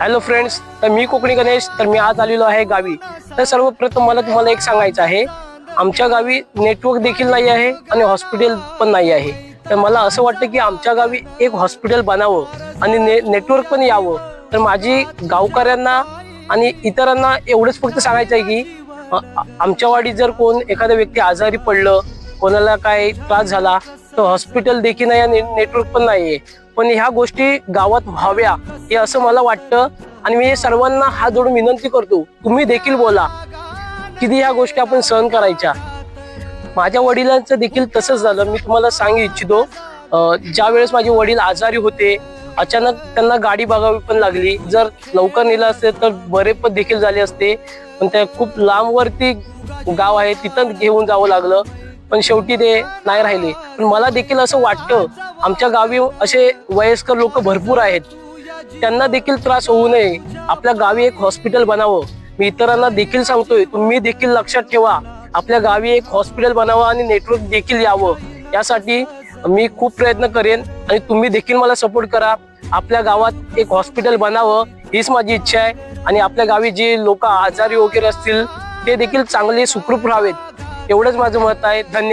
Hello friends तर मी कोकणी गणेश तर मी आज आलेलो आहे गावी. तर सर्वप्रथम मला तुम्हाला एक सांगायचं आहे. आमच्या गावी नेटवर्क देखील नाही आहे आणि हॉस्पिटल पण नाही आहे. तर मला असं वाटतं की आमच्या गावी एक हॉस्पिटल बनावं आणि ने नेटवर्क पण यावं. तर माझी गावकऱ्यांना आणि इतरांना एवढंच फक्त सांगायचं आहे की आमच्या वाडीत जर कोण एखादा व्यक्ती आजारी पडलं कोणाला काय त्रास झाला तर हॉस्पिटल देखील नाही आणि नेटवर्क पण नाहीये. पण ह्या गोष्टी गावात व्हाव्या हे असं मला वाटतं. आणि मी सर्वांना हात जोडून विनंती करतो तुम्ही देखील बोला किती ह्या गोष्टी आपण सहन करायच्या. माझ्या वडिलांचं देखील तसंच झालं. मी तुम्हाला सांगू इच्छितो ज्या वेळेस माझे वडील आजारी होते अचानक त्यांना गाडी बघावी पण लागली. जर लवकर नेलं असते तर बरे पण देखील झाले असते. पण त्या खूप लांबवरती गाव आहे तिथं घेऊन जावं लागलं. पण शेवटी ते नाही राहिले. पण मला देखील असं वाटतं आमच्या गावी असे वयस्कर लोक भरपूर आहेत. त्यांना देखील त्रास होऊ नये. आपल्या गावी एक हॉस्पिटल बनावं. मी इतरांना देखील सांगतोय तुम्ही देखील लक्षात ठेवा. आपल्या गावी एक हॉस्पिटल बनावं आणि नेटवर्क देखील यावं. यासाठी मी खूप प्रयत्न करेन आणि तुम्ही देखील मला सपोर्ट करा. आपल्या गावात एक हॉस्पिटल बनावं हीच माझी इच्छा आहे. आणि आपल्या गावी जे लोक आजारी वगैरे असतील ते देखील चांगले सुखरूप राहावेत. एवढंच माझं मत आहे. धन्यवाद.